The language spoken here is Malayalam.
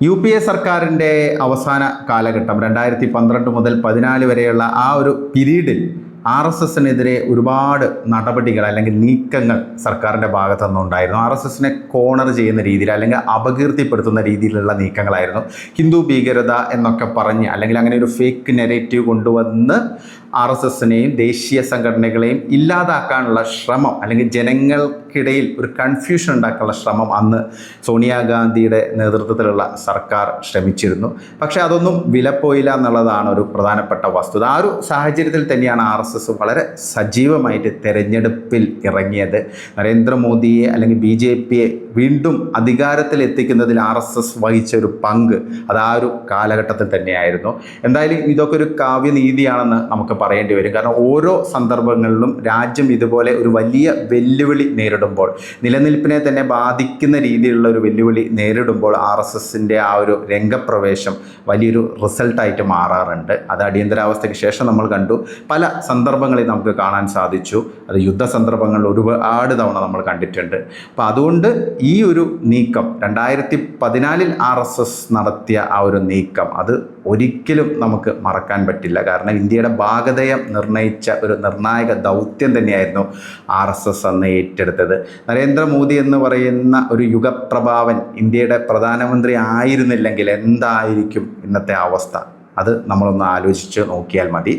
യു പി എ സർക്കാരിന്റെ അവസാന കാലഘട്ടം രണ്ടായിരത്തി പന്ത്രണ്ട് മുതൽ പതിനാല് വരെയുള്ള ആ ഒരു പീരീഡിൽ ആർ എസ് എസിനെതിരെ ഒരുപാട് നടപടികൾ അല്ലെങ്കിൽ നീക്കങ്ങൾ സർക്കാരിന്റെ ഭാഗത്തു നിന്നുണ്ടായിരുന്നു ആർ എസ് എസിനെ കോണർ ചെയ്യുന്ന രീതിയിൽ അല്ലെങ്കിൽ അപകീർത്തിപ്പെടുത്തുന്ന രീതിയിലുള്ള നീക്കങ്ങളായിരുന്നു. ഹിന്ദു ഭീകരത എന്നൊക്കെ പറഞ്ഞ് അല്ലെങ്കിൽ അങ്ങനെ ഒരു ഫേക്ക് നെറേറ്റീവ് കൊണ്ടുവന്ന് ആർ എസ് എസിനെയും ദേശീയ സംഘടനകളെയും ഇല്ലാതാക്കാനുള്ള ശ്രമം അല്ലെങ്കിൽ ജനങ്ങൾക്കിടയിൽ ഒരു കൺഫ്യൂഷൻ ഉണ്ടാക്കാനുള്ള ശ്രമം അന്ന് സോണിയാഗാന്ധിയുടെ നേതൃത്വത്തിലുള്ള സർക്കാർ ശ്രമിച്ചിരുന്നു. പക്ഷേ അതൊന്നും വിലപ്പോയില്ല എന്നുള്ളതാണ് ഒരു പ്രധാനപ്പെട്ട വസ്തുത. ആ ഒരു സാഹചര്യത്തിൽ തന്നെയാണ് ആർ എസ് എസ് വളരെ സജീവമായിട്ട് തെരഞ്ഞെടുപ്പിൽ ഇറങ്ങിയത്. നരേന്ദ്രമോദിയെ അല്ലെങ്കിൽ ബി ജെ പിയെ വീണ്ടും അധികാരത്തിൽ എത്തിക്കുന്നതിൽ ആർ എസ് എസ് വഹിച്ച ഒരു പങ്ക് അത് ആ ഒരു കാലഘട്ടത്തിൽ തന്നെയായിരുന്നു. എന്തായാലും ഇതൊക്കെ ഒരു കാവ്യനീതിയാണെന്ന് നമുക്ക് പറയേണ്ടി വരും. കാരണം ഓരോ സന്ദർഭങ്ങളിലും രാജ്യം ഇതുപോലെ ഒരു വലിയ വെല്ലുവിളി നേരിടുമ്പോൾ നിലനിൽപ്പിനെ തന്നെ ബാധിക്കുന്ന രീതിയിലുള്ള ഒരു വെല്ലുവിളി നേരിടുമ്പോൾ ആർ എസ് എസിന്റെ ആ ഒരു രംഗപ്രവേശം വലിയൊരു റിസൾട്ടായിട്ട് മാറാറുണ്ട്. അത് അടിയന്തരാവസ്ഥയ്ക്ക് ശേഷം നമ്മൾ കണ്ടു. പല സന്ദർഭങ്ങളിൽ നമുക്ക് കാണാൻ സാധിച്ചു. അത് യുദ്ധ സന്ദർഭങ്ങളിൽ ഒരുപാട് തവണ നമ്മൾ കണ്ടിട്ടുണ്ട്. അപ്പോൾ അതുകൊണ്ട് ഈ ഒരു നീക്കം രണ്ടായിരത്തി പതിനാലിൽ ആർ എസ് എസ് നടത്തിയ ആ ഒരു നീക്കം അത് ഒരിക്കലും നമുക്ക് മറക്കാൻ പറ്റില്ല. കാരണം ഇന്ത്യയുടെ ഭാഗതയം നിർണയിച്ച ഒരു നിർണായക ദൗത്യം തന്നെയായിരുന്നു ആർ എസ് എസ് അന്ന് ഏറ്റെടുത്തത്. നരേന്ദ്രമോദി എന്ന് പറയുന്ന ഒരു യുഗപ്രഭാവൻ ഇന്ത്യയുടെ പ്രധാനമന്ത്രി ആയിരുന്നില്ലെങ്കിൽ എന്തായിരിക്കും ഇന്നത്തെ അവസ്ഥ? അത് നമ്മളൊന്ന് ആലോചിച്ച് നോക്കിയാൽ മതി.